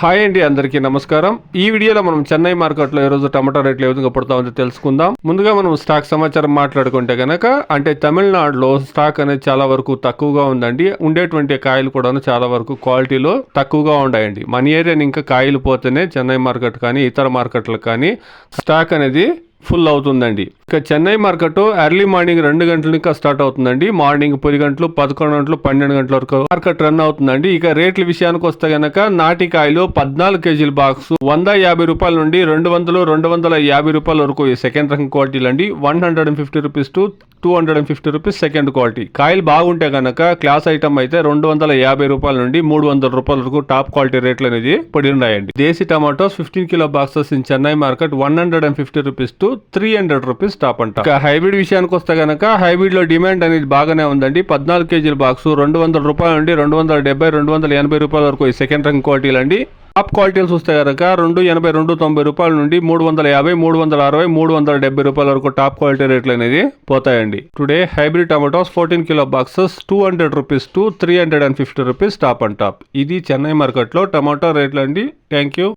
Hi అండి అందరికీ నమస్కారం. ఈ వీడియోలో మనం చెన్నై మార్కెట్లో ఈరోజు టమాటా రేట్లు ఏ విధంగా పడుతుందో తెలుసుకుందాం. ముందుగా మనం స్టాక్ సమాచారం మాట్లాడుకుంటే కనుక అంటే తమిళనాడులో స్టాక్ అనేది చాలా వరకు తక్కువగా ఉందండి. ఉండేటువంటి కాయలు కూడా చాలా వరకు క్వాలిటీలో తక్కువగా ఉన్నాయండి మన ఏరియా ఇంకా కాయలు పోతేనే చెన్నై మార్కెట్ కానీ ఇతర మార్కెట్లకు కానీ స్టాక్ అనేది ఫుల్ అవుతుందండి. ఇక చెన్నై మార్కెట్ ఎర్లీ మార్నింగ్ రెండు గంటల ఇంకా స్టార్ట్ అవుతుందండి. మార్నింగ్ పది గంటలు పదకొండు గంటలు పన్నెండు గంటల వరకు మార్కెట్ రన్ అవుతుందండి. ఇక రేట్ల విషయానికి వస్తే గనక నాటికాయలు పద్నాలుగు కేజీల బాక్స్ వంద యాభై రూపాయల నుండి రెండు వందలు రెండు వందల యాభై రూపాయల వరకు సెకండ్ రకం క్వాలిటీలు అండి one hundred and fifty rupees to two hundred and fifty rupees second quality. కాయలు బాగుంటే కనుక క్లాస్ ఐటమ్ అయితే రెండు వందల యాభై రూపాయల నుండి మూడు వందల రూపాయల వరకు టాప్ క్వాలిటీ రేట్లు అనేది పడి ఉన్నాయండి. Desi tomatoes fifteen kilo boxes in Chennai market one hundred and fifty rupees to three hundred rupees top అంట. హైబ్రిడ్ విషయానికి వస్తే కనుక హైబ్రిడ్లో డిమాండ్ అనేది బాగానే ఉందండి. పద్నాలుగు కేజీల బాక్స్ రెండు వందల రూపాయల నుండి రెండు వందల డెబ్బై రెండు వందల ఎనభై రూపాయల వరకు ఈ సెకండ్ రంగ్ క్వాలిటీలు అండి టాప్ క్వాలిటీలు చూస్తే కనుక రెండు ఎనభై రెండు తొంభై రూపాయల నుండి మూడు వందల యాభై మూడు వందల అరవై మూడు వందల డెబ్బై రూపాయల వరకు టాప్ క్వాలిటీ రేట్లు అనేది పోతాయండి. Today hybrid tomatoes fourteen kilo boxes two hundred rupees to three hundred and fifty rupees top and top ఇది చెన్నై మార్కెట్లో టమాటో రేట్లు అండి థ్యాంక్ యూ